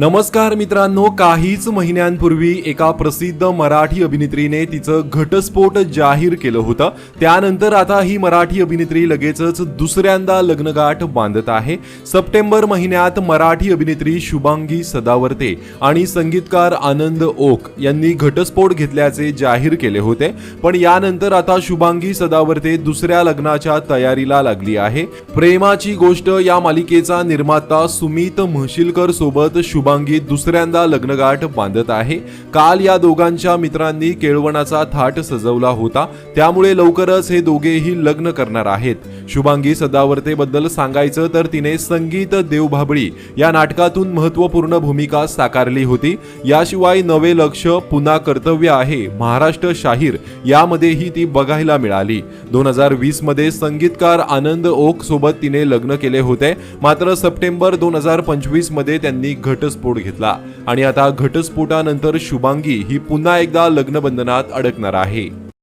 नमस्कार मित्रांनो काहीच महिन्यांपूर्वी एका प्रसिद्ध मराठी अभिनेत्रीने तिचं घटस्फोट जाहीर केलं होतं. त्यानंतर आता ही मराठी अभिनेत्री लगेचच दुसऱ्यांदा लग्नगाठ बांधत आहे. सप्टेंबर महिन्यात मराठी अभिनेत्री शुभांगी सदावर्ते आणि संगीतकार आनंद ओक यांनी घटस्फोट घेतल्याचे जाहीर केले होते. पण यानंतर आता शुभांगी सदावर्ते दुसऱ्या लग्नाच्या तयारीला लागली आहे. प्रेमाची गोष्ट या मालिकेचा निर्माता सुमित म्हशीलकर सोबत शुभांगी दुसऱ्यांदा लग्नगाठ बांधत आहे. काल या दोघांच्या मित्रांनी केळवणाचा थाट सजवला होता. त्यामुळे लवकरच हे दोघेही लग्न करणार आहेत. शुभांगी सदावर्तेबद्दल सांगायचं तर तिने संगीत देवभाबळी या नाटकातून महत्त्वपूर्ण भूमिका साकारली होती. याशिवाय नवे लक्ष पुन्हा कर्तव्य आहे महाराष्ट्र शाहीर यामध्येही ती बघायला मिळाली. दोन हजार वीसमध्ये संगीतकार आनंद ओक सोबत तिने लग्न केले होते. मात्र सप्टेंबर दोन हजार पंचवीसमध्ये त्यांनी घटस्फोट घेतला आणि आता घटस्फोटानंतर शुभांगी ही पुन्हा एकदा लग्नबंधनात अडकणार आहे.